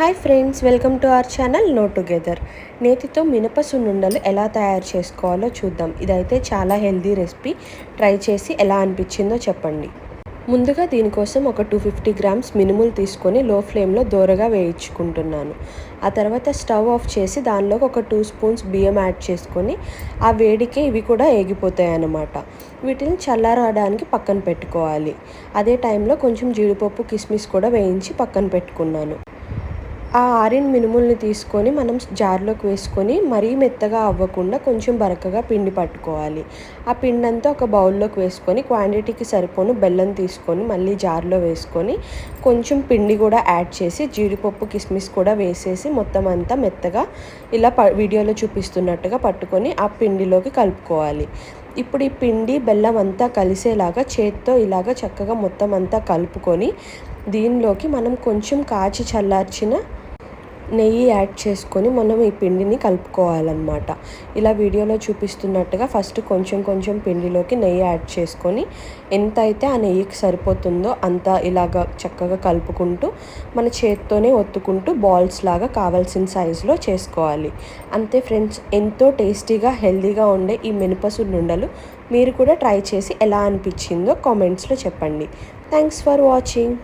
Hi friends welcome to our channel no together. నేతితో మినప సున్నుండలు ఎలా తయారు చేసుకోవాలో చూద్దాం. ఇదైతే చాలా హెల్దీ రెసిపీ. ట్రై చేసి ఎలా అనిపించిందో చెప్పండి. ముందుగా దీనికోసం ఒక టూ ఫిఫ్టీ గ్రామ్స్ మినుములు తీసుకొని లో ఫ్లేమ్లో దోరగా వేయించుకుంటున్నాను. ఆ తర్వాత స్టవ్ ఆఫ్ చేసి దానిలోకి ఒక టూ స్పూన్స్ బియ్యం యాడ్ చేసుకొని ఆ వేడికే ఇవి కూడా ఏగిపోతాయి అన్నమాట వీటిని చల్లారడానికి పక్కన పెట్టుకోవాలి. అదే టైంలో కొంచెం జీడిపప్పు కిస్మిస్ కూడా వేయించి పక్కన పెట్టుకున్నాను. ఆ ఆరిన మినుముల్ని తీసుకొని మనం జార్లోకి వేసుకొని మరీ మెత్తగా అవ్వకుండా కొంచెం బరకగా పిండి పట్టుకోవాలి. ఆ పిండి అంతా ఒక బౌల్లోకి వేసుకొని క్వాంటిటీకి సరిపోను బెల్లం తీసుకొని మళ్ళీ జార్లో వేసుకొని కొంచెం పిండి కూడా యాడ్ చేసి జీడిపప్పు కిస్మిస్ కూడా వేసేసి మొత్తం అంతా మెత్తగా ఇలా ప వీడియోలో చూపిస్తున్నట్టుగా పట్టుకొని ఆ పిండిలోకి కలుపుకోవాలి. ఇప్పుడు ఈ పిండి బెల్లం అంతా కలిసేలాగా చేత్తో ఇలాగ చక్కగా మొత్తం అంతా కలుపుకొని దీనిలోకి మనం కొంచెం కాచి చల్లార్చిన నెయ్యి యాడ్ చేసుకొని మనం ఈ పిండిని కలుపుకోవాలన్నమాట. ఇలా వీడియోలో చూపిస్తున్నట్టుగా ఫస్ట్ కొంచెం కొంచెం పిండిలోకి నెయ్యి యాడ్ చేసుకొని ఎంత అయితే ఆ నెయ్యికి సరిపోతుందో అంత ఇలాగ చక్కగా కలుపుకుంటూ మన చేత్తోనే ఒత్తుకుంటూ బాల్స్ లాగా కావాల్సిన సైజులో చేసుకోవాలి. అంతే ఫ్రెండ్స్ ఎంతో టేస్టీగా హెల్దీగా ఉండే ఈ మినపసున్నుండలు మీరు కూడా ట్రై చేసి ఎలా అనిపించిందో కామెంట్స్లో చెప్పండి. Thanks for watching.